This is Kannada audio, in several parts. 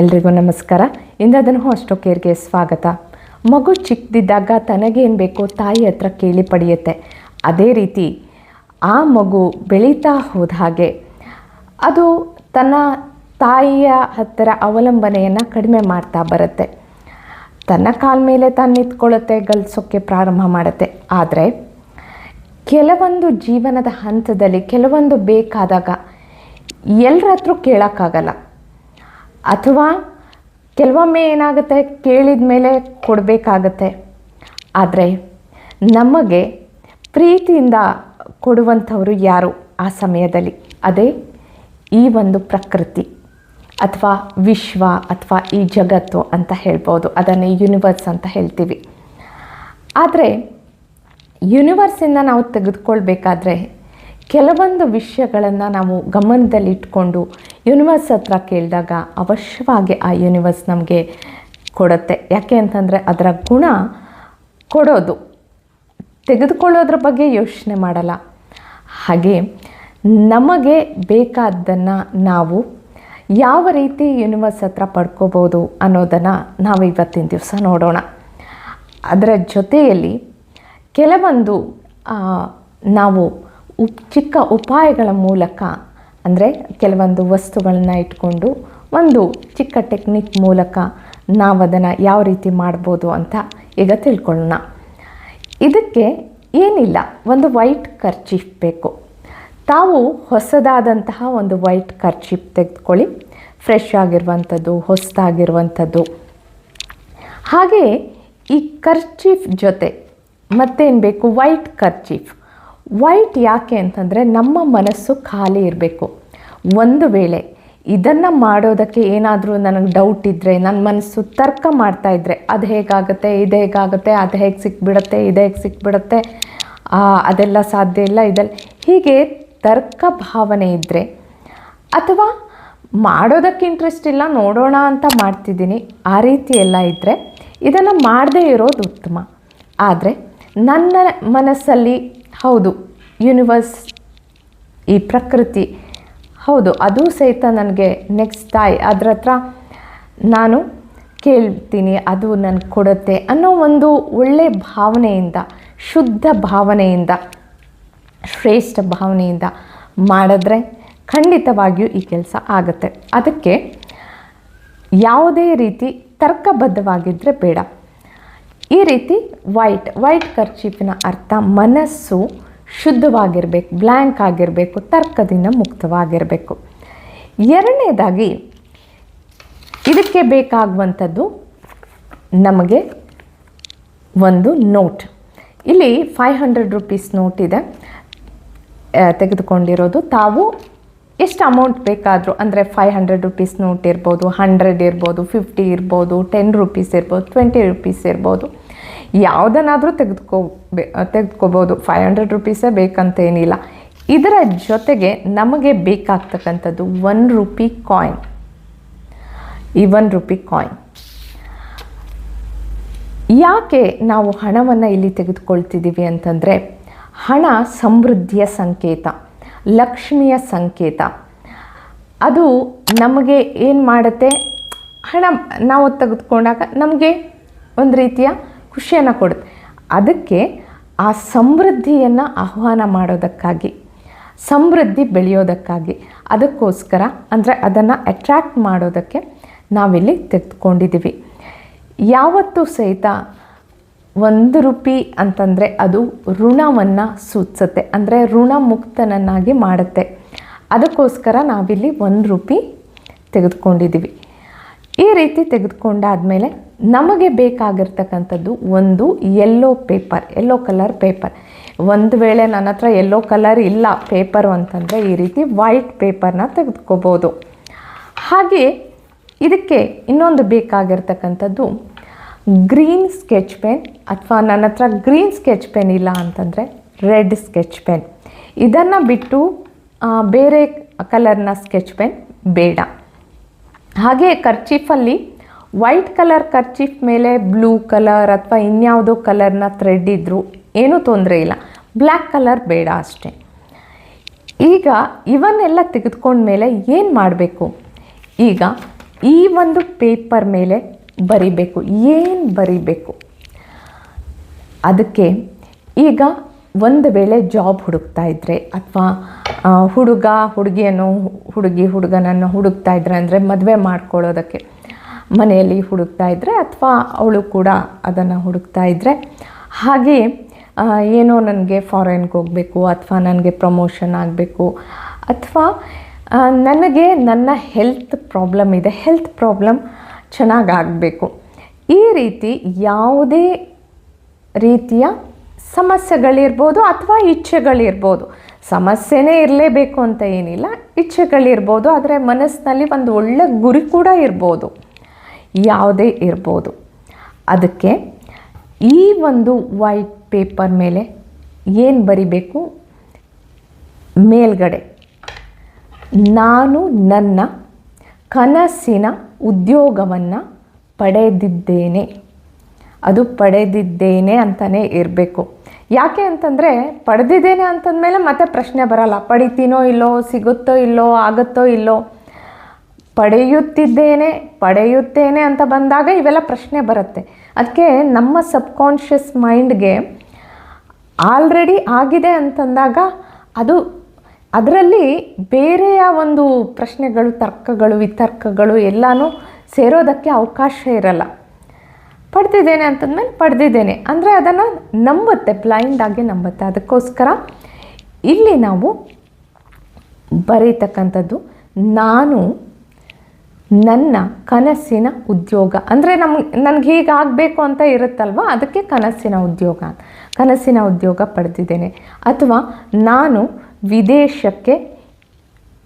ಎಲ್ರಿಗೂ ನಮಸ್ಕಾರ. ಇಂದದನ್ನು ಅಷ್ಟೋ ಕೇರ್ಗೆ ಸ್ವಾಗತ. ಮಗು ಚಿಕ್ಕದಿದ್ದಾಗ ತನಗೇನು ಬೇಕೋ ತಾಯಿ ಹತ್ರ ಕೇಳಿ ಪಡೆಯುತ್ತೆ. ಅದೇ ರೀತಿ ಆ ಮಗು ಬೆಳೀತಾ ಹೋದ ಹಾಗೆ ಅದು ತನ್ನ ತಾಯಿಯ ಹತ್ತಿರ ಅವಲಂಬನೆಯನ್ನು ಕಡಿಮೆ ಮಾಡ್ತಾ ಬರುತ್ತೆ. ತನ್ನ ಕಾಲ ಮೇಲೆ ತಾನು ನಿಂತ್ಕೊಳ್ಳುತ್ತೆ ಗಳಿಸೋಕ್ಕೆ ಪ್ರಾರಂಭ ಮಾಡುತ್ತೆ. ಆದರೆ ಕೆಲವೊಂದು ಜೀವನದ ಹಂತದಲ್ಲಿ, ಕೆಲವೊಂದು ಬೇಕಾದಾಗ ಎಲ್ಲರ ಹತ್ರ ಕೇಳೋಕ್ಕಾಗಲ್ಲ. ಅಥವಾ ಕೆಲವೊಮ್ಮೆ ಏನಾಗುತ್ತೆ ಕೇಳಿದ ಮೇಲೆ ಕೊಡಬೇಕಾಗತ್ತೆ. ಆದರೆ ನಮಗೆ ಪ್ರೀತಿಯಿಂದ ಕೊಡುವಂಥವರು ಯಾರು ಆ ಸಮಯದಲ್ಲಿ? ಅದೇ ಈ ಒಂದು ಪ್ರಕೃತಿ ಅಥವಾ ವಿಶ್ವ ಅಥವಾ ಈ ಜಗತ್ತು ಅಂತ ಹೇಳ್ಬೋದು. ಅದನ್ನು ಯೂನಿವರ್ಸ್ ಅಂತ ಹೇಳ್ತೀವಿ. ಆದರೆ ಯೂನಿವರ್ಸಿಂದ ನಾವು ತೆಗೆದುಕೊಳ್ಬೇಕಾದ್ರೆ ಕೆಲವೊಂದು ವಿಷಯಗಳನ್ನು ನಾವು ಗಮನದಲ್ಲಿಟ್ಕೊಂಡು ಯೂನಿವರ್ಸ್ ಹತ್ರ ಕೇಳಿದಾಗ ಅವಶ್ಯವಾಗಿ ಆ ಯೂನಿವರ್ಸ್ ನಮಗೆ ಕೊಡುತ್ತೆ. ಯಾಕೆ ಅಂತಂದರೆ ಅದರ ಗುಣ ಕೊಡೋದು. ತೆಗೆದುಕೊಳ್ಳೋದ್ರ ಬಗ್ಗೆ ಯೋಚನೆ ಮಾಡಲ್ಲ. ಹಾಗೆ ನಮಗೆ ಬೇಕಾದ್ದನ್ನು ನಾವು ಯಾವ ರೀತಿ ಯೂನಿವರ್ಸ್ ಹತ್ರ ಪಡ್ಕೋಬೋದು ಅನ್ನೋದನ್ನು ನಾವು ಇವತ್ತಿನ ದಿವಸ ನೋಡೋಣ. ಅದರ ಜೊತೆಯಲ್ಲಿ ಕೆಲವೊಂದು ನಾವು ಉಪ್ ಚಿಕ್ಕ ಉಪಾಯಗಳ ಮೂಲಕ ಅಂದರೆ ಕೆಲವೊಂದು ವಸ್ತುಗಳನ್ನ ಇಟ್ಕೊಂಡು ಒಂದು ಚಿಕ್ಕ ಟೆಕ್ನಿಕ್ ಮೂಲಕ ನಾವು ಅದನ್ನು ಯಾವ ರೀತಿ ಮಾಡ್ಬೋದು ಅಂತ ಈಗ ತಿಳ್ಕೊಳ್ಳೋಣ. ಇದಕ್ಕೆ ಏನಿಲ್ಲ, ಒಂದು ವೈಟ್ ಕರ್ಚೀಫ್ ಬೇಕು. ತಾವು ಹೊಸದಾದಂತಹ ಒಂದು ವೈಟ್ ಕರ್ಚೀಫ್ ತೆಗೆದುಕೊಳ್ಳಿ. ಫ್ರೆಶ್ ಆಗಿರುವಂಥದ್ದು, ಹೊಸದಾಗಿರುವಂಥದ್ದು. ಹಾಗೆ ಈ ಕರ್ಚೀಫ್ ಜೊತೆ ಮತ್ತೇನು ಬೇಕು? ವೈಟ್ ಕರ್ಚೀಫ್ ವೈಟ್ ಯಾಕೆ ಅಂತಂದರೆ ನಮ್ಮ ಮನಸ್ಸು ಖಾಲಿ ಇರಬೇಕು. ಒಂದು ವೇಳೆ ಇದನ್ನು ಮಾಡೋದಕ್ಕೆ ಏನಾದರೂ ನನಗೆ ಡೌಟ್ ಇದ್ದರೆ ನನ್ನ ಮನಸ್ಸು ತರ್ಕ ಮಾಡ್ತಾ ಇದ್ದರೆ ಅದು ಹೇಗಾಗುತ್ತೆ, ಇದು ಹೇಗಾಗುತ್ತೆ, ಅದು ಹೇಗೆ ಸಿಕ್ಬಿಡುತ್ತೆ, ಇದು ಹೇಗೆ ಸಿಕ್ಬಿಡುತ್ತೆ ಅದೆಲ್ಲ ಸಾಧ್ಯ ಇಲ್ಲ, ಇದೆಲ್ಲ. ಹೀಗೆ ತರ್ಕ ಭಾವನೆ ಇದ್ದರೆ ಅಥವಾ ಮಾಡೋದಕ್ಕೆ ಇಂಟ್ರೆಸ್ಟ್ ಇಲ್ಲ, ನೋಡೋಣ ಅಂತ ಮಾಡ್ತಿದ್ದೀನಿ, ಆ ರೀತಿ ಎಲ್ಲ ಇದ್ದರೆ ಇದನ್ನು ಮಾಡದೇ ಇರೋದು ಉತ್ತಮ. ಆದರೆ ನನ್ನ ಮನಸ್ಸಲ್ಲಿ ಹೌದು ಯೂನಿವರ್ಸ್ ಈ ಪ್ರಕೃತಿ. ಹೌದು, ಅದು ಸಹಿತ ನನಗೆ ನೆಕ್ಸ್ಟ್ ತಾಯಿ, ಅದ್ರ ಹತ್ರ ನಾನು ಕೇಳ್ತೀನಿ, ಅದು ನನಗೆ ಕೊಡುತ್ತೆ ಅನ್ನೋ ಒಂದು ಒಳ್ಳೆಯ ಭಾವನೆಯಿಂದ, ಶುದ್ಧ ಭಾವನೆಯಿಂದ, ಶ್ರೇಷ್ಠ ಭಾವನೆಯಿಂದ ಮಾಡಿದ್ರೆ ಖಂಡಿತವಾಗಿಯೂ ಈ ಕೆಲಸ ಆಗುತ್ತೆ. ಅದಕ್ಕೆ ಯಾವುದೇ ರೀತಿ ತರ್ಕಬದ್ಧವಾಗಿದ್ದರೆ ಬೇಡ. ಈ ರೀತಿ ವೈಟ್ ವೈಟ್ ಕರ್ಚೀಫಿನ ಅರ್ಥ ಮನಸ್ಸು ಶುದ್ಧವಾಗಿರಬೇಕು ಬ್ಲ್ಯಾಂಕ್ ಆಗಿರಬೇಕು, ತರ್ಕದಿಂದ ಮುಕ್ತವಾಗಿರಬೇಕು. ಎರಡನೇದಾಗಿ ಇದಕ್ಕೆ ಬೇಕಾಗುವಂಥದ್ದು ನಮಗೆ ಒಂದು ನೋಟ್ ಇಲ್ಲಿ ಫೈವ್ ಹಂಡ್ರೆಡ್ ರುಪೀಸ್ ನೋಟ್ ಇದೆ. ತೆಗೆದುಕೊಂಡಿರೋದು ತಾವು ಎಷ್ಟು ಅಮೌಂಟ್ ಬೇಕಾದರೂ, ಅಂದರೆ ಫೈವ್ ಹಂಡ್ರೆಡ್ ರುಪೀಸ್ ನೋಟ್ ಇರ್ಬೋದು ಹಂಡ್ರೆಡ್ ಇರ್ಬೋದು ಫಿಫ್ಟಿ ಇರ್ಬೋದು ಟೆನ್ ರುಪೀಸ್ ಇರ್ಬೋದು ಟ್ವೆಂಟಿ ರುಪೀಸ್ ಇರ್ಬೋದು. ಯಾವುದನ್ನಾದರೂ ತೆಗೆದುಕೋ ತೆಗೆದುಕೋಬೋದು. ಫೈವ್ ಹಂಡ್ರೆಡ್ ರುಪೀಸೇ ಬೇಕಂತ ಏನಿಲ್ಲ. ಇದರ ಜೊತೆಗೆ ನಮಗೆ ಬೇಕಾಗ್ತಕ್ಕಂಥದ್ದು ಒನ್ ರುಪಿ ಕಾಯಿನ್ ಈ ಒನ್ ರುಪಿ ಕಾಯಿನ್ ಯಾಕೆ ನಾವು ಹಣವನ್ನು ಇಲ್ಲಿ ತೆಗೆದುಕೊಳ್ತಿದ್ದೀವಿ ಅಂತಂದರೆ, ಹಣ ಸಮೃದ್ಧಿಯ ಸಂಕೇತ. ಲಕ್ಷ್ಮಿಯ ಸಂಕೇತ. ಅದು ನಮಗೆ ಏನು ಮಾಡುತ್ತೆ? ಹಣ ನಾವು ತೆಗೆದುಕೊಂಡಾಗ ನಮಗೆ ಒಂದು ರೀತಿಯ ಖುಷಿಯನ್ನು ಕೊಡುತ್ತೆ. ಅದಕ್ಕೆ ಆ ಸಮೃದ್ಧಿಯನ್ನು ಆಹ್ವಾನ ಮಾಡೋದಕ್ಕಾಗಿ, ಸಮೃದ್ಧಿ ಬೆಳೆಯೋದಕ್ಕಾಗಿ ಅದಕ್ಕೋಸ್ಕರ ಅಂದರೆ ಅದನ್ನು ಅಟ್ರ್ಯಾಕ್ಟ್ ಮಾಡೋದಕ್ಕೆ ನಾವಿಲ್ಲಿ ತೆಗೆದುಕೊಂಡಿದ್ದೀವಿ. ಯಾವತ್ತೂ ಸಹಿತ ಒಂದು ರೂಪಿ ಅಂತಂದರೆ ಅದು ಋಣವನ್ನು ಸೂಚಿಸುತ್ತೆ. ಅಂದರೆ ಋಣ ಮುಕ್ತನನ್ನಾಗಿ ಮಾಡುತ್ತೆ. ಅದಕ್ಕೋಸ್ಕರ ನಾವಿಲ್ಲಿ ಒಂದು ರೂಪಿ ತೆಗೆದುಕೊಂಡಿದ್ದೀವಿ. ಈ ರೀತಿ ತೆಗೆದುಕೊಂಡಾದಮೇಲೆ ನಮಗೆ ಬೇಕಾಗಿರ್ತಕ್ಕಂಥದ್ದು ಒಂದು yellow paper yellow colour paper ಒಂದು ವೇಳೆ ನನ್ನ ಹತ್ರ ಯೆಲ್ಲೋ ಕಲರ್ ಇಲ್ಲ ಪೇಪರು ಅಂತಂದರೆ ಈ ರೀತಿ ವೈಟ್ ಪೇಪರ್ನ ತೆಗೆದುಕೋಬೋದು. ಹಾಗೆ ಇದಕ್ಕೆ ಇನ್ನೊಂದು ಬೇಕಾಗಿರ್ತಕ್ಕಂಥದ್ದು ಗ್ರೀನ್ ಸ್ಕೆಚ್ ಪೆನ್ ಅಥವಾ ನನ್ನ ಹತ್ರ ಗ್ರೀನ್ ಸ್ಕೆಚ್ ಪೆನ್ ಇಲ್ಲ ಅಂತಂದರೆ ರೆಡ್ ಸ್ಕೆಚ್ ಪೆನ್. ಇದನ್ನು ಬಿಟ್ಟು ಬೇರೆ ಕಲರ್ನ ಸ್ಕೆಚ್ ಪೆನ್ ಬೇಡ. ಹಾಗೆ ಕರ್ಚೀಫಲ್ಲಿ ವೈಟ್ ಕಲರ್ ಕರ್ಚೀಫ್ ಮೇಲೆ ಬ್ಲೂ ಕಲರ್ ಅಥವಾ ಇನ್ಯಾವುದೋ ಕಲರ್ನ ಥ್ರೆಡ್ ಇದ್ದರೂ ಏನೂ ತೊಂದರೆ ಇಲ್ಲ. ಬ್ಲ್ಯಾಕ್ ಕಲರ್ ಬೇಡ ಅಷ್ಟೇ. ಈಗ ಇವನ್ನೆಲ್ಲ ತೆಗೆದುಕೊಂಡ್ಮೇಲೆ ಏನು ಮಾಡಬೇಕು? ಈಗ ಈ ಒಂದು ಪೇಪರ್ ಮೇಲೆ ಬರಿಬೇಕು, ಏನು ಬರಿಬೇಕು? ಅದಕ್ಕೆ ಈಗ ಒಂದು ವೇಳೆ ಜಾಬ್ ಹುಡುಕ್ತಾ ಇದ್ದರೆ ಅಥವಾ ಹುಡುಗ ಹುಡುಗಿಯನ್ನು, ಹುಡುಗಿ ಹುಡುಗನನ್ನು ಹುಡುಕ್ತಾ ಇದ್ರೆ ಅಂದರೆ ಮದುವೆ ಮಾಡ್ಕೊಳ್ಳೋದಕ್ಕೆ ಮನೆಯಲ್ಲಿ ಹುಡುಕ್ತಾ ಇದ್ದರೆ ಅಥವಾ ಅವಳು ಕೂಡ ಅದನ್ನು ಹುಡುಕ್ತಾ ಇದ್ದರೆ ಹಾಗೆ ಏನೋ ನನಗೆ ಫಾರಿನ್ಗೆ ಹೋಗಬೇಕು ಅಥವಾ ನನಗೆ ಪ್ರಮೋಷನ್ ಆಗಬೇಕು ಅಥವಾ ನನಗೆ ನನ್ನ ಹೆಲ್ತ್ ಪ್ರಾಬ್ಲಮ್ ಇದೆ. ಹೆಲ್ತ್ ಪ್ರಾಬ್ಲಮ್ ಚೆನ್ನಾಗಿ ಆಗಬೇಕು ಈ ರೀತಿ ಯಾವುದೇ ರೀತಿಯ ಸಮಸ್ಯೆಗಳಿರ್ಬೋದು ಅಥವಾ ಇಚ್ಛೆಗಳಿರ್ಬೋದು. ಸಮಸ್ಯೆನೇ ಇರಲೇಬೇಕು ಅಂತ ಏನಿಲ್ಲ, ಇಚ್ಛೆಗಳಿರ್ಬೋದು, ಆದರೆ ಮನಸ್ಸಿನಲ್ಲಿ ಒಂದು ಒಳ್ಳೆ ಗುರಿ ಕೂಡ ಇರ್ಬೋದು. ಯಾವುದೇ ಇರ್ಬೋದು. ಅದಕ್ಕೆ ಈ ಒಂದು ವೈಟ್ ಪೇಪರ್ ಮೇಲೆ ಏನು ಬರಿಬೇಕು? ಮೇಲ್ಗಡೆ. ನಾನು ನನ್ನ ಕನಸಿನ ಉದ್ಯೋಗವನ್ನು ಪಡೆದಿದ್ದೇನೆ. ಅದು ಪಡೆದಿದ್ದೇನೆ ಅಂತಲೇ ಇರಬೇಕು. ಯಾಕೆ ಅಂತಂದರೆ ಪಡೆದಿದ್ದೇನೆ ಅಂತಂದಮೇಲೆ ಮತ್ತೆ ಪ್ರಶ್ನೆ ಬರಲ್ಲ. ಪಡಿತೀನೋ ಇಲ್ಲೋ, ಸಿಗುತ್ತೋ ಇಲ್ಲೋ, ಆಗುತ್ತೋ ಇಲ್ಲೋ. ಪಡೆಯುತ್ತಿದ್ದೇನೆ, ಪಡೆಯುತ್ತೇನೆ ಅಂತ ಬಂದಾಗ ಇವೆಲ್ಲ ಪ್ರಶ್ನೆ ಬರುತ್ತೆ. ಅದಕ್ಕೆ ನಮ್ಮ ಸಬ್ಕಾನ್ಷಿಯಸ್ ಮೈಂಡ್ಗೆ ಆಲ್ರೆಡಿ ಆಗಿದೆ ಅಂತಂದಾಗ ಅದು ಅದರಲ್ಲಿ ಬೇರೆಯ ಒಂದು ಪ್ರಶ್ನೆಗಳು, ತರ್ಕಗಳು, ವಿತರ್ಕಗಳು ಎಲ್ಲನೂ ಸೇರೋದಕ್ಕೆ ಅವಕಾಶ ಇರಲ್ಲ. ಪಡೆದಿದ್ದೇನೆ ಅಂತಂದಮೇಲೆ ಪಡೆದಿದ್ದೇನೆ. ಅಂದರೆ ಅದನ್ನು ನಂಬುತ್ತೆ ಬ್ಲೈಂಡಾಗಿ ನಂಬುತ್ತೆ. ಅದಕ್ಕೋಸ್ಕರ ಇಲ್ಲಿ ನಾವು ಬರೀತಕ್ಕಂಥದ್ದು ನಾನು, ನನ್ನ ಕನಸಿನ ಉದ್ಯೋಗ. ಅಂದರೆ ನಮ್ಗೆ ನನಗೆ ಹೀಗಾಗಬೇಕು ಅಂತ ಇರುತ್ತಲ್ವ? ಅದಕ್ಕೆ ಕನಸಿನ ಉದ್ಯೋಗ ಕನಸಿನ ಉದ್ಯೋಗ ಪಡೆದಿದ್ದೇನೆ. ಅಥವಾ ನಾನು ವಿದೇಶಕ್ಕೆ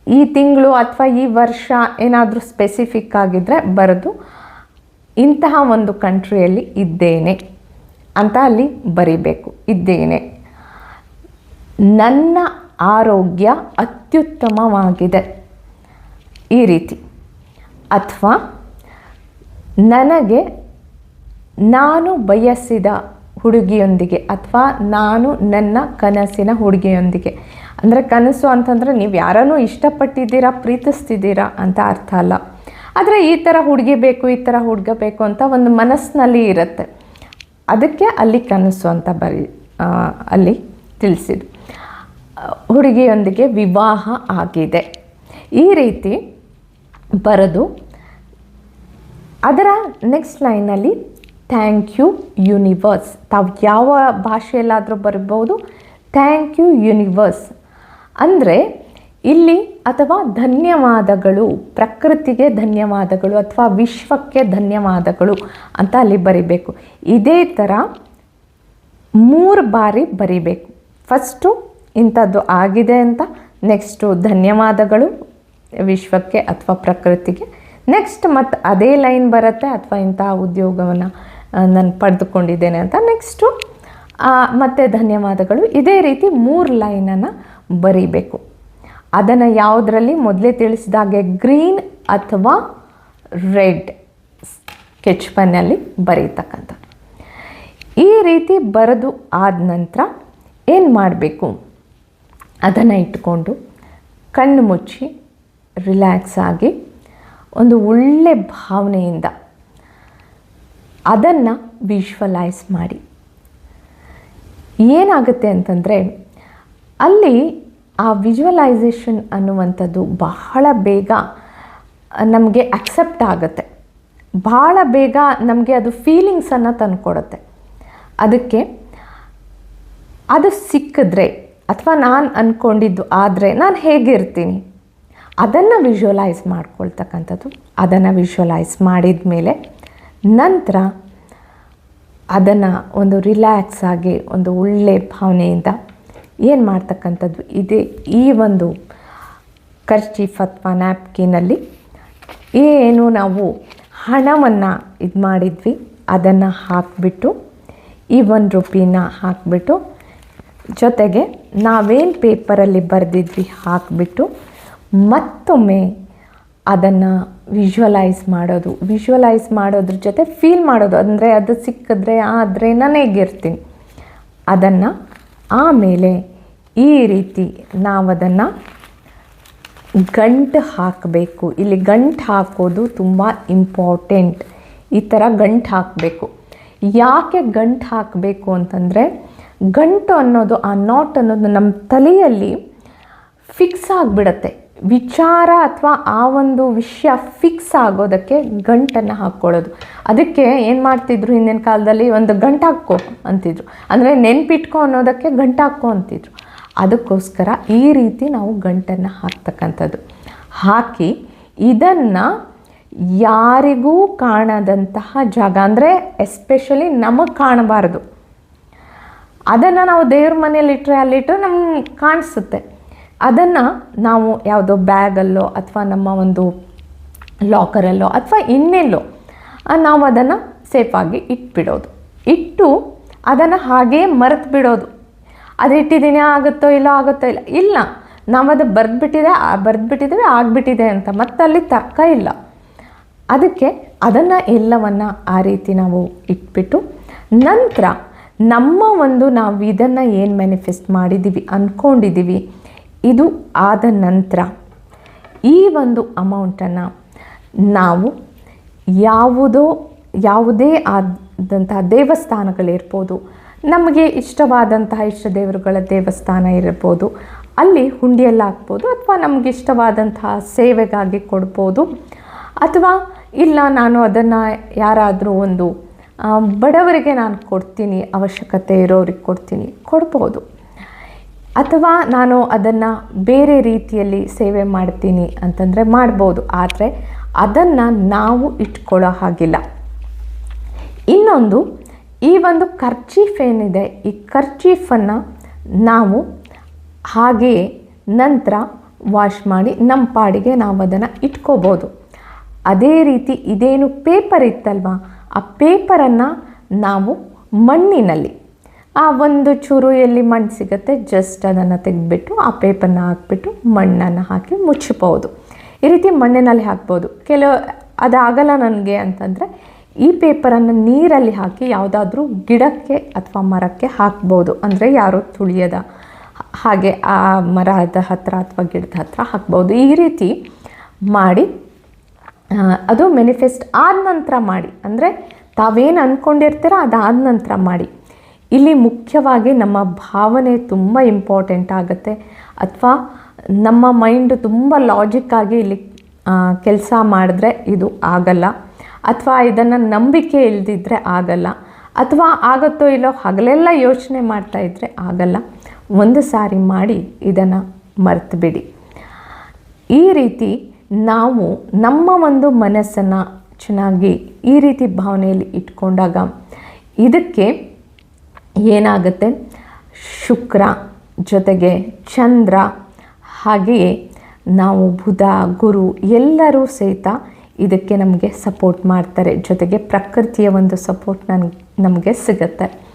ಈ ತಿಂಗಳು ಅಥವಾ ಈ ವರ್ಷ ಏನಾದರೂ ಸ್ಪೆಸಿಫಿಕ್ ಆಗಿದ್ದರೆ ಬರೆದು ಇಂತಹ ಒಂದು ಕಂಟ್ರಿಯಲ್ಲಿ ಇದ್ದೇನೆ ಅಂತ ಅಲ್ಲಿ ಬರಿಬೇಕು. ಇದ್ದೇನೆ. ನನ್ನ ಆರೋಗ್ಯ ಅತ್ಯುತ್ತಮವಾಗಿದೆ. ಈ ರೀತಿ. ಅಥವಾ ನನಗೆ ನಾನು ಬಯಸಿದ ಹುಡುಗಿಯೊಂದಿಗೆ ಅಥವಾ ನಾನು ನನ್ನ ಕನಸಿನ ಹುಡುಗಿಯೊಂದಿಗೆ ಅಂದರೆ ಕನಸು ಅಂತಂದರೆ ನೀವು ಯಾರನ್ನೂ ಇಷ್ಟಪಟ್ಟಿದ್ದೀರಾ, ಪ್ರೀತಿಸ್ತಿದ್ದೀರಾ ಅಂತ ಅರ್ಥ ಅಲ್ಲ. ಆದರೆ ಈ ಥರ ಹುಡುಗಿ ಬೇಕು, ಈ ಥರ ಹುಡುಗ ಬೇಕು ಅಂತ ಒಂದು ಮನಸ್ಸಿನಲ್ಲಿ ಇರುತ್ತೆ. ಅದಕ್ಕೆ ಅಲ್ಲಿ ಕನಸು ಅಂತ ಬರಿ ಅಲ್ಲಿ ತಿಳಿಸಿದ್ರು ಹುಡುಗಿಯೊಂದಿಗೆ ವಿವಾಹ ಆಗಿದೆ. ಈ ರೀತಿ ಬರೆದು ಅದರ ನೆಕ್ಸ್ಟ್ ಲೈನಲ್ಲಿ ಥ್ಯಾಂಕ್ ಯು ಯೂನಿವರ್ಸ್ ತಾವು ಯಾವ ಭಾಷೆಯಲ್ಲಾದರೂ ಬರಬಹುದು ಥ್ಯಾಂಕ್ ಯು ಯೂನಿವರ್ಸ್ ಅಂದರೆ ಇಲ್ಲಿ ಅಥವಾ ಧನ್ಯವಾದಗಳು, ಪ್ರಕೃತಿಗೆ ಧನ್ಯವಾದಗಳು ಅಥವಾ ವಿಶ್ವಕ್ಕೆ ಧನ್ಯವಾದಗಳು ಅಂತ ಅಲ್ಲಿ ಬರಿಬೇಕು. ಇದೇ ಥರ ಮೂರು ಬಾರಿ ಬರಿಬೇಕು. ಫಸ್ಟು ಇಂಥದ್ದು ಆಗಿದೆ ಅಂತ ನೆಕ್ಸ್ಟು ಧನ್ಯವಾದಗಳು, ವಿಶ್ವಕ್ಕೆ ಅಥವಾ ಪ್ರಕೃತಿಗೆ. ನೆಕ್ಸ್ಟ್ ಮತ್ತು ಅದೇ ಲೈನ್ ಬರುತ್ತೆ ಅಥವಾ ಇಂಥ ಉದ್ಯೋಗವನ್ನು ನಾನು ಪಡೆದುಕೊಂಡಿದ್ದೇನೆ ಅಂತ. ನೆಕ್ಸ್ಟು ಮತ್ತು ಧನ್ಯವಾದಗಳು. ಇದೇ ರೀತಿ ಮೂರು ಲೈನನ್ನು ಬರೀಬೇಕು. ಅದನ್ನು ಯಾವುದರಲ್ಲಿ? ಮೊದಲೇ ತಿಳಿಸಿದಾಗೆ ಗ್ರೀನ್ ಅಥವಾ ರೆಡ್ ಸ್ಕೆಚ್ ಪೆನ್ನಲ್ಲಿ ಬರೀತಕ್ಕಂಥದ್ದು. ಈ ರೀತಿ ಬರೆದು ಆದ ನಂತರ ಏನು ಮಾಡಬೇಕು? ಅದನ್ನು ಇಟ್ಕೊಂಡು ಕಣ್ಣು ಮುಚ್ಚಿ ರಿಲ್ಯಾಕ್ಸ್ ಆಗಿ ಒಂದು ಒಳ್ಳೆ ಭಾವನೆಯಿಂದ ಅದನ್ನು ವಿಶ್ವಲೈಸ್ ಮಾಡಿ. ಏನಾಗುತ್ತೆ ಅಂತಂದರೆ ಅಲ್ಲಿ ಆ ವಿಜುವಲೈಸೇಷನ್ ಅನ್ನುವಂಥದ್ದು ಬಹಳ ಬೇಗ ನಮಗೆ ಅಕ್ಸೆಪ್ಟ್ ಆಗುತ್ತೆ. ಭಾಳ ಬೇಗ ನಮಗೆ ಅದು ಫೀಲಿಂಗ್ಸನ್ನು ತಂದುಕೊಡುತ್ತೆ. ಅದಕ್ಕೆ ಅದು ಸಿಕ್ಕಿದ್ರೆ, ಅಥವಾ ನಾನು ಅಂದ್ಕೊಂಡಿದ್ದು ಆದರೆ ನಾನು ಹೇಗಿರ್ತೀನಿ, ಅದನ್ನು ವಿಜುವಲೈಸ್ ಮಾಡ್ಕೊಳ್ತಕ್ಕಂಥದ್ದು, ಅದನ್ನು ವಿಜುವಲೈಸ್ ಮಾಡಿದ ಮೇಲೆ ನಂತರ ಅದನ್ನು ಒಂದು ರಿಲ್ಯಾಕ್ಸ್ ಆಗಿ, ಒಂದು ಒಳ್ಳೆ ಭಾವನೆಯಿಂದ ಏನು ಮಾಡ್ತಕ್ಕಂಥದ್ದು? ಇದೇ ಈ ಒಂದು ಕರ್ಚೀಫ್ ಅಥವಾ ನ್ಯಾಪ್ಕಿನಲ್ಲಿ ಏನು ನಾವು ಹಣವನ್ನು ಇದು ಮಾಡಿದ್ವಿ, ಅದನ್ನು ಹಾಕಿಬಿಟ್ಟು, ಈ ಒಂದು ರುಪಿನ ಹಾಕಿಬಿಟ್ಟು, ಜೊತೆಗೆ ನಾವೇನು ಪೇಪರಲ್ಲಿ ಬರೆದಿದ್ವಿ ಹಾಕಿಬಿಟ್ಟು, ಮತ್ತೊಮ್ಮೆ ಅದನ್ನು ವಿಜುವಲೈಸ್ ಮಾಡೋದು. ವಿಜುವಲೈಸ್ ಮಾಡೋದ್ರ ಜೊತೆ ಫೀಲ್ ಮಾಡೋದು. ಅಂದರೆ ಅದು ಸಿಕ್ಕಿದ್ರೆ ಆದರೆ ನಾನು ಹೇಗಿರ್ತೀನಿ? ಅದನ್ನು ಆಮೇಲೆ ಈ ರೀತಿ ನಾವು ಅದನ್ನು ಗಂಟು ಹಾಕಬೇಕು. ಇಲ್ಲಿ ಗಂಟು ಹಾಕೋದು ತುಂಬ ಇಂಪಾರ್ಟೆಂಟ್ ಈ ಥರ ಗಂಟು ಹಾಕಬೇಕು. ಯಾಕೆ ಗಂಟು ಹಾಕಬೇಕು ಅಂತಂದರೆ, ಗಂಟು ಅನ್ನೋದು ಆ ನಾಟ್ ಅನ್ನೋದು ನಮ್ಮ ತಲೆಯಲ್ಲಿ ಫಿಕ್ಸ್ ಆಗಿಬಿಡತ್ತೆ. ವಿಚಾರ ಅಥವಾ ಆ ಒಂದು ವಿಷಯ ಫಿಕ್ಸ್ ಆಗೋದಕ್ಕೆ ಗಂಟನ್ನು ಹಾಕ್ಕೊಳ್ಳೋದು. ಅದಕ್ಕೆ ಏನು ಮಾಡ್ತಿದ್ರು ಹಿಂದಿನ ಕಾಲದಲ್ಲಿ? ಒಂದು ಗಂಟು ಹಾಕ್ಕೋ ಅಂತಿದ್ರು. ಅಂದರೆ ನೆನ್ಪಿಟ್ಕೊ ಅನ್ನೋದಕ್ಕೆ ಗಂಟು ಹಾಕ್ಕೋ ಅಂತಿದ್ರು. ಅದಕ್ಕೋಸ್ಕರ ಈ ರೀತಿ ನಾವು ಗಂಟನ್ನು ಹಾಕ್ತಕ್ಕಂಥದ್ದು. ಹಾಕಿ ಇದನ್ನು ಯಾರಿಗೂ ಕಾಣದಂತಹ ಜಾಗ, ಅಂದರೆ ಎಸ್ಪೆಷಲಿ ನಮಗೆ ಕಾಣಬಾರ್ದು. ಅದನ್ನು ನಾವು ದೇವ್ರ ಮನೇಲಿಟ್ಟರೆ ಅಲ್ಲಿಟ್ಟರೆ ಅಲ್ಲಿಟ್ಟು ನಮ್ಗೆ ಕಾಣಿಸುತ್ತೆ. ಅದನ್ನು ನಾವು ಯಾವುದೋ ಬ್ಯಾಗಲ್ಲೋ ಅಥವಾ ನಮ್ಮ ಒಂದು ಲಾಕರಲ್ಲೋ ಅಥವಾ ಇನ್ನೆಲ್ಲೋ ನಾವು ಅದನ್ನು ಸೇಫಾಗಿ ಇಟ್ಬಿಡೋದು. ಇಟ್ಟು ಅದನ್ನು ಹಾಗೇ ಮರೆತು ಬಿಡೋದು. ಅದು ಇಟ್ಟಿದ್ದೀನಿ ಆಗುತ್ತೋ ಇಲ್ಲೋ ಆಗುತ್ತೋ ಇಲ್ಲ. ಇಲ್ಲ, ನಾವು ಅದು ಬರೆದ್ಬಿಟ್ಟಿದೆ ಬರೆದ್ಬಿಟ್ಟಿದ್ದೀವಿ ಆಗಿಬಿಟ್ಟಿದೆ ಅಂತ ಮತ್ತೆ ಅಲ್ಲಿ ತರ್ಕ ಇಲ್ಲ. ಅದಕ್ಕೆ ಅದನ್ನು ಎಲ್ಲವನ್ನು ಆ ರೀತಿ ನಾವು ಇಟ್ಬಿಟ್ಟು ನಂತರ ನಮ್ಮ ಒಂದು ನಾವು ಇದನ್ನು ಏನು ಮ್ಯಾನಿಫೆಸ್ಟ್ ಮಾಡಿದ್ದೀವಿ ಅಂದ್ಕೊಂಡಿದ್ದೀವಿ ಇದು ಆದ ನಂತರ ಈ ಒಂದು ಅಮೌಂಟನ್ನು ನಾವು ಯಾವುದೋ, ಯಾವುದೇ ಆದಂತಹ ದೇವಸ್ಥಾನಗಳಿರ್ಬೋದು, ನಮಗೆ ಇಷ್ಟವಾದಂತಹ ಇಷ್ಟ ದೇವರುಗಳ ದೇವಸ್ಥಾನ ಇರ್ಬೋದು, ಅಲ್ಲಿ ಹುಂಡಿಯಲ್ಲಿ ಹಾಕ್ಬೋದು, ಅಥವಾ ನಮಗೆ ಇಷ್ಟವಾದಂತಹ ಸೇವೆಗಾಗಿ ಕೊಡ್ಬೋದು, ಅಥವಾ ಇಲ್ಲ ನಾನು ಅದನ್ನು ಯಾರಾದರೂ ಒಂದು ಬಡವರಿಗೆ ನಾನು ಕೊಡ್ತೀನಿ, ಅವಶ್ಯಕತೆ ಇರೋರಿಗೆ ಕೊಡ್ತೀನಿ, ಕೊಡ್ಬೋದು. ಅಥವಾ ನಾನು ಅದನ್ನು ಬೇರೆ ರೀತಿಯಲ್ಲಿ ಸೇವೆ ಮಾಡ್ತೀನಿ ಅಂತಂದರೆ ಮಾಡ್ಬೋದು, ಆದರೆ ಅದನ್ನು ನಾವು ಇಟ್ಕೊಳ್ಳೋ ಹಾಗಿಲ್ಲ. ಇನ್ನೊಂದು, ಈ ಒಂದು ಖರ್ಚೀಫ್ ಏನಿದೆ, ಈ ಖರ್ಚೀಫನ್ನು ನಾವು ಹಾಗೆಯೇ ನಂತರ ವಾಶ್ ಮಾಡಿ ನಮ್ಮ ಪಾಡಿಗೆ ನಾವು ಅದನ್ನು ಇಟ್ಕೋಬೋದು. ಅದೇ ರೀತಿ ಇದೇನು ಪೇಪರ್ ಇತ್ತಲ್ವ, ಆ ಪೇಪರನ್ನು ನಾವು ಮಣ್ಣಿನಲ್ಲಿ ಆ ಒಂದು ಚೂರು ಎಲ್ಲಿ ಮಣ್ಣು ಸಿಗುತ್ತೆ. ಜಸ್ಟ್ ಅದನ್ನು ತೆಗೆದ್ಬಿಟ್ಟು, ಆ ಪೇಪರ್ನ ಹಾಕ್ಬಿಟ್ಟು ಮಣ್ಣನ್ನು ಹಾಕಿ ಮುಚ್ಚಬಹುದು ಈ ರೀತಿ ಮಣ್ಣಿನಲ್ಲಿ ಹಾಕ್ಬೋದು. ಕೆಲವು ಅದಾಗಲ್ಲ ನನಗೆ ಅಂತಂದರೆ, ಈ ಪೇಪರನ್ನು ನೀರಲ್ಲಿ ಹಾಕಿ ಯಾವುದಾದ್ರೂ ಗಿಡಕ್ಕೆ ಅಥವಾ ಮರಕ್ಕೆ ಹಾಕ್ಬೋದು. ಅಂದರೆ ಯಾರು ತುಳಿಯದ ಹಾಗೆ ಆ ಮರದ ಹತ್ರ ಅಥವಾ ಗಿಡದ ಹತ್ರ ಹಾಕ್ಬೋದು. ಈ ರೀತಿ ಮಾಡಿ ಅದು ಮೆನಿಫೆಸ್ಟ್ ಆದ ನಂತರ ಮಾಡಿ. ಅಂದರೆ ತಾವೇನು ಅಂದ್ಕೊಂಡಿರ್ತೀರೋ ಅದಾದ ನಂತರ ಮಾಡಿ. ಇಲ್ಲಿ ಮುಖ್ಯವಾಗಿ ನಮ್ಮ ಭಾವನೆ ತುಂಬ ಇಂಪಾರ್ಟೆಂಟ್ ಆಗುತ್ತೆ. ಅಥವಾ ನಮ್ಮ ಮೈಂಡ್ ತುಂಬ ಲಾಜಿಕ್ಕಾಗಿ ಇಲ್ಲಿ ಕೆಲಸ ಮಾಡಿದ್ರೆ ಇದು ಆಗಲ್ಲ. ಅಥವಾ ಇದನ್ನು ನಂಬಿಕೆ ಇಲ್ದಿದ್ರೆ ಆಗಲ್ಲ. ಅಥವಾ ಆಗುತ್ತೋ ಇಲ್ಲೋ ಹಗಲೆಲ್ಲ ಯೋಚನೆ ಮಾಡ್ತಾ ಇದ್ದರೆ ಆಗಲ್ಲ. ಒಂದು ಸಾರಿ ಮಾಡಿ ಇದನ್ನು ಮರೆತುಬಿಡಿ. ಈ ರೀತಿ ನಾವು ನಮ್ಮ ಒಂದು ಮನಸ್ಸನ್ನು ಚೆನ್ನಾಗಿ ಈ ರೀತಿ ಭಾವನೆಯಲ್ಲಿ ಇಟ್ಕೊಂಡಾಗ ಇದಕ್ಕೆ ಏನಾಗುತ್ತೆ? ಶುಕ್ರ ಜೊತೆಗೆ ಚಂದ್ರ, ಹಾಗೆಯೇ ನಾವು ಬುಧ, ಗುರು ಎಲ್ಲರೂ ಸಹಿತ ಇದಕ್ಕೆ ನಮಗೆ ಸಪೋರ್ಟ್ ಮಾಡ್ತಾರೆ. ಜೊತೆಗೆ ಪ್ರಕೃತಿಯ ಒಂದು ಸಪೋರ್ಟ್ ನನ್, ನಮಗೆ ಸಿಗುತ್ತೆ.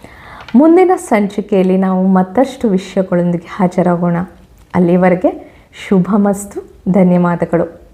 ಮುಂದಿನ ಸಂಚಿಕೆಯಲ್ಲಿ ನಾವು ಮತ್ತಷ್ಟು ವಿಷಯಗಳೊಂದಿಗೆ ಹಾಜರಾಗೋಣ. ಅಲ್ಲಿವರೆಗೆ ಶುಭಮಸ್ತು, ಧನ್ಯವಾದಗಳು.